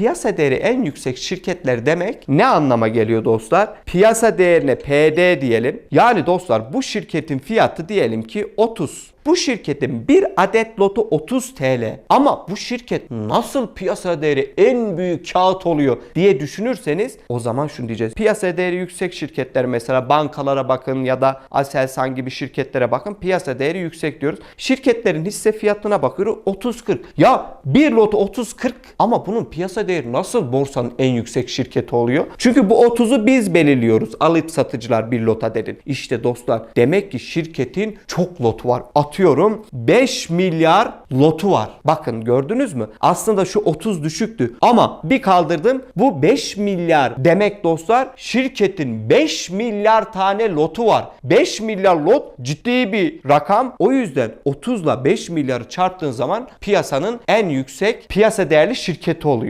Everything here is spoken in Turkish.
piyasa değeri en yüksek şirketler demek ne anlama geliyor dostlar? Piyasa değerine PD diyelim. Yani dostlar bu şirketin fiyatı diyelim ki 30. Bu şirketin bir adet lotu 30 TL. Ama bu şirket nasıl piyasa değeri en büyük kağıt oluyor diye düşünürseniz o zaman şunu diyeceğiz. Piyasa değeri yüksek şirketler mesela bankalara bakın ya da Aselsan gibi şirketlere bakın. Piyasa değeri yüksek diyoruz. Şirketlerin hisse fiyatına bakıyoruz 30-40. Ya bir lotu 30-40 ama bunun piyasa değeri nasıl borsanın en yüksek şirketi oluyor? Çünkü bu 30'u biz belirliyoruz. Alıp satıcılar bir lota dedin. İşte dostlar demek ki şirketin çok lotu var. Atıyorum 5 milyar lotu var. Bakın gördünüz mü? Aslında şu 30 düşüktü ama bir kaldırdım. Bu 5 milyar demek dostlar şirketin 5 milyar tane lotu var. 5 milyar lot ciddi bir rakam. O yüzden 30 ile 5 milyarı çarptığın zaman piyasanın en yüksek piyasa değerli şirketi oluyor.